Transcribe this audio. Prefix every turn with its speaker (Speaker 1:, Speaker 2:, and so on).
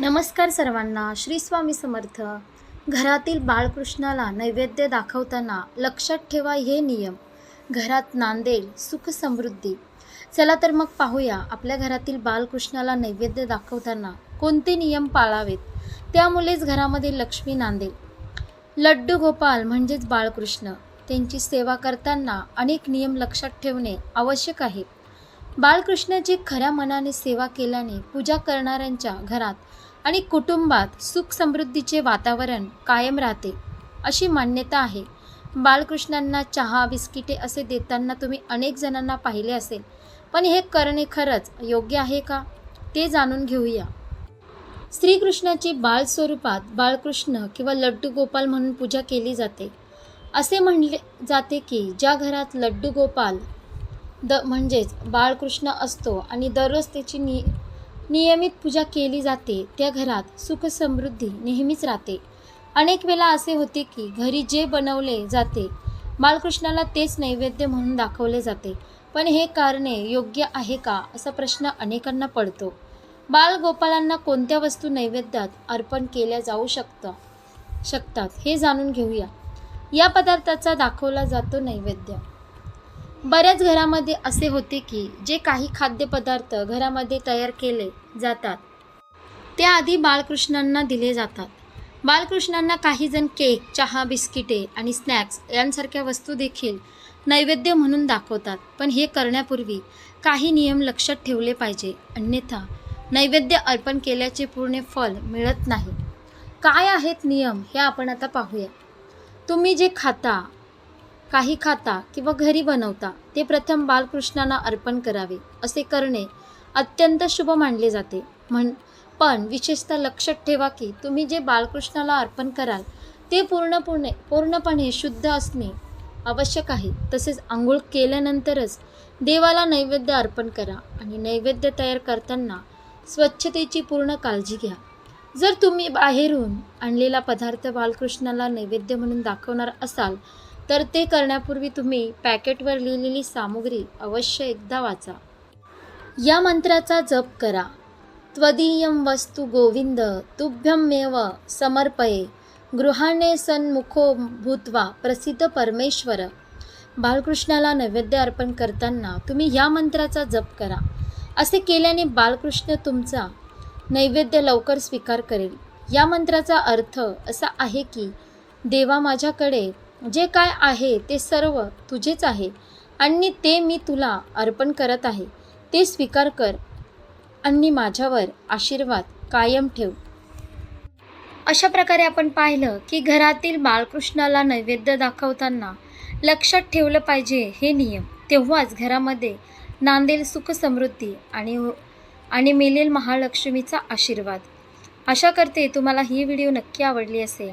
Speaker 1: नमस्कार सर्वांना श्री स्वामी समर्थ. घरातील बाळकृष्णाला नैवेद्य दाखवताना लक्षात ठेवा हे नियम. घरात नांदेल सुख समृद्धी. चला तर मग पाहूया आपल्या घरातील बालकृष्णाला नैवेद्य दाखवताना कोणते नियम पाळावेत. त्यामुळेच घरामध्ये लक्ष्मी नांदेल लड्डू गोपाल म्हणजेच बाळकृष्ण. त्यांची सेवा करताना अनेक नियम लक्षात ठेवणे आवश्यक आहे. बाळकृष्णाची खऱ्या मनाने सेवा केल्याने पूजा करणाऱ्यांच्या घरात आणि कुटुंबात सुख समृद्धीचे वातावरण कायम राहते अशी मान्यता आहे. बाळकृष्णांना चहा बिस्किटे असे देताना तुम्ही अनेक जणांना पाहिले असेल पण हे करणे खरंच योग्य आहे का? ते जाणून घेऊया. श्रीकृष्णाची बाळ स्वरूपात बाळकृष्ण किंवा लड्डू गोपाल म्हणून पूजा केली जाते. असे म्हणले जाते की ज्या घरात लड्डू गोपाल द म्हणजेच बाळकृष्ण असतो आणि दररोज त्याची नि नियमित पूजा केली जाते. त्या घरात सुखसमृद्धी नेहमीच राहते. अनेक वेळा असे होते की घरी जे बनवले जाते बाळकृष्णाला तेच नैवेद्य म्हणून दाखवले जाते. पण हे कारणे योग्य आहे का असा प्रश्न अनेकांना पडतो. बालगोपालांना कोणत्या वस्तू नैवेद्यात अर्पण केल्या जाऊ शकतं शकतात हे जाणून घेऊया. या पदार्थाचा दाखवला जातो नैवेद्य. बऱ्याच घरामध्ये असे होते की जे काही खाद्यपदार्थ घरामध्ये तयार केले जातात ते आधी बाळकृष्णांना दिले जातात. बाळकृष्णांना काही जण केक चहा बिस्किटे आणि स्नॅक्स यांसारख्या वस्तू देखील नैवेद्य म्हणून दाखवतात. पण हे करण्यापूर्वी काही नियम लक्षात ठेवले पाहिजे. अन्यथा नैवेद्य अर्पण केल्याचे पूर्ण फल मिळत नाही. काय आहेत नियम हे आपण आता पाहूया. तुम्ही जे खाता काही खाता किंवा घरी बनवता ते प्रथम बालकृष्णांना अर्पण करावे असे करणे अत्यंत शुभ मानले जाते. म्हण पण विशेषतः लक्षात ठेवा की तुम्ही जे बालकृष्णाला अर्पण कराल ते पूर्णपणे पूर्णपणे शुद्ध असणे आवश्यक आहे. तसेच आंघोळ केल्यानंतरच देवाला नैवेद्य अर्पण करा आणि नैवेद्य तयार करताना स्वच्छतेची पूर्ण काळजी घ्या. जर तुम्ही बाहेरून आणलेला पदार्थ बालकृष्णाला नैवेद्य म्हणून दाखवणार असाल तर ते करण्यापूर्वी तुम्ही पॅकेटवर लिहिलेली सामुग्री अवश्य एकदा वाचा. या मंत्राचा जप करा. त्वदीयम वस्तु गोविंद तुभ्यमेव समर्पये. गृहाणे सन्मुखो भूत्वा प्रसिद्ध परमेश्वर. बालकृष्णाला नैवेद्य अर्पण करताना तुम्ही या मंत्राचा जप करा. असे केल्याने बालकृष्ण तुमचा नैवेद्य लवकर स्वीकार करेल. या मंत्राचा अर्थ असा आहे की देवा माझ्याकडे जे काय आहे ते सर्व तुझेच आहे. आणि ते मी तुला अर्पण करत आहे. ते स्वीकार कर. आणि माझ्यावर आशीर्वाद कायम ठेव. अशा प्रकारे आपण पाहिलं की घरातील बाळकृष्णाला नैवेद्य दाखवताना लक्षात ठेवलं पाहिजे हे नियम. तेव्हाच घरामध्ये नांदेल सुख समृद्धी आणि हो, आणि मिळेल महालक्ष्मीचा आशीर्वाद. आशा करते तुम्हाला ही व्हिडिओ नक्की आवडली असेल.